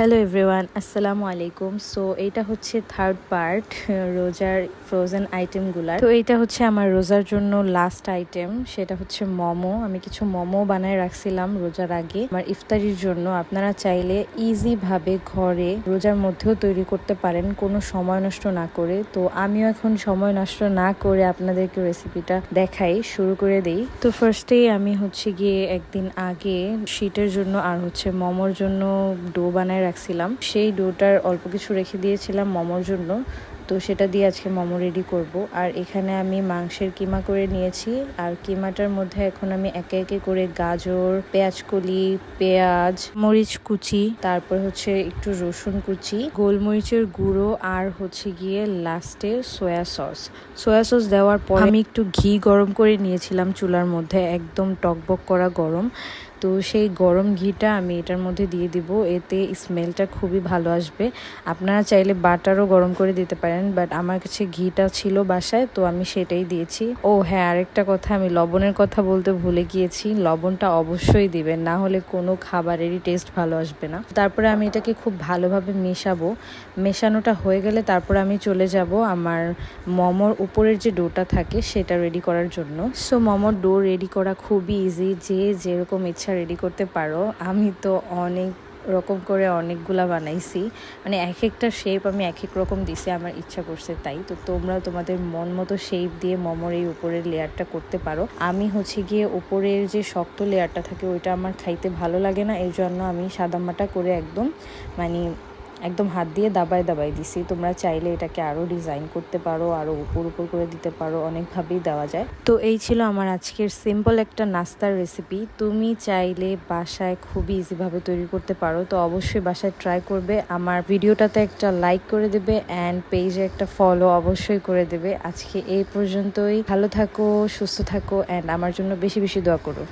Hello everyone, আসসালামু আলাইকুম। So, এইটা হচ্ছে থার্ড পার্ট রোজার ফ্রোজেন আইটেমগুলার তো, এইটা হচ্ছে আমার রোজার জন্য লাস্ট আইটেম সেটা হচ্ছে মোমো। আমি কিছু মোমো বানায় রাখছিলাম রোজার আগে। আমার ইফতারির জন্য আপনারা চাইলে ইজিভাবে ঘরে রোজার মধ্যেও তৈরি করতে পারেন, কোনো সময় নষ্ট না করে। তো, আমিও এখন সময় নষ্ট না করে আপনাদেরকে রেসিপিটা দেখাই, শুরু করে দেই। তো ফার্স্টেই আমি হচ্ছে গিয়ে একদিন আগে শীটের জন্য আর হচ্ছে মোমোর জন্য ডো বানায় রাখছিলাম। সেই ডোটার অল্প কিছু রেখে দিয়েছিলাম মোমোর জন্য। তো সেটা দিয়ে আজকে মোমো রেডি করব। আর এখানে আমি মাংসের কিমা করে নিয়েছি। আর কিমাটার মধ্যে এখন আমি একে একে করে গাজর পেঁয়াজ কলি পেঁয়াজ, মরিচ কুচি, তারপর হচ্ছে একটু রসুন কুচি, গোলমরিচের গুঁড়ো, আর হচ্ছে গিয়ে লাস্টে সয়া সস সয়া সস দেওয়ার পর আমি একটু ঘি গরম করে নিয়েছিলাম চুলার মধ্যে। একদম টকবক করা গরম। তো সেই গরম ঘিটা আমি এটার মধ্যে দিয়ে দিব। এতে স্মেলটা খুবই ভালো আসবে। আপনারা চাইলে বাটারও গরম করে দিতে পারেন বাট আমার কাছে ঘিটা ছিল বাসায়, তো আমি সেটাই দিয়েছি। ও হ্যাঁ আরেকটা কথা, আমি লবণের কথা বলতে ভুলে গিয়েছি। লবণটা অবশ্যই দিবেন, না হলে কোনো খাবারেরই টেস্ট ভালো আসবে না। তারপরে আমি এটাকে খুব ভালোভাবে মেশাবো। মেশানোটা হয়ে গেলে তারপর আমি চলে যাব আমার মোমোর উপরের যে ডোটা থাকে, সেটা রেডি করার জন্য। সো মোমোর ডো রেডি করা খুবই ইজি যে যেরকম ইচ্ছা রেডি করতে পারো। আমি তো অনেক রকম করে অনেকগুলা বানাইছি। মানে এক একটা শেপ আমি এক এক রকম দিছি, আমার ইচ্ছা করছে তাই। তো তোমরা তোমাদের মন মতো শেপ দিয়ে মোমোর এই উপরের লেয়ারটা করতে পারো। আমি হচ্ছে গিয়ে উপরের যে শক্ত লেয়ারটা থাকে, ওইটা আমার খাইতে ভালো লাগে না। এই জন্য আমি সাদামাটা করে একদম মানে একদম হাত দিয়ে দাবায় দাবায় দিছি। তোমরা চাইলে এটাকে আরও ডিজাইন করতে পারো আরও উপর উপর করে দিতে পারো, অনেকভাবেই দেওয়া যায়। তো এই ছিল আমার আজকের সিম্পল একটা নাস্তার রেসিপি তুমি চাইলে বাসায় খুবই ইজিভাবে তৈরি করতে পারো। তো অবশ্যই বাসায় ট্রাই করবে। আমার ভিডিওটাতে একটা লাইক করে দেবে অ্যান্ড পেজে একটা ফলো অবশ্যই করে দেবে। আজকে এই পর্যন্তই। ভালো থাকো, সুস্থ থাকো অ্যান্ড আমার জন্য বেশি বেশি দোয়া করো।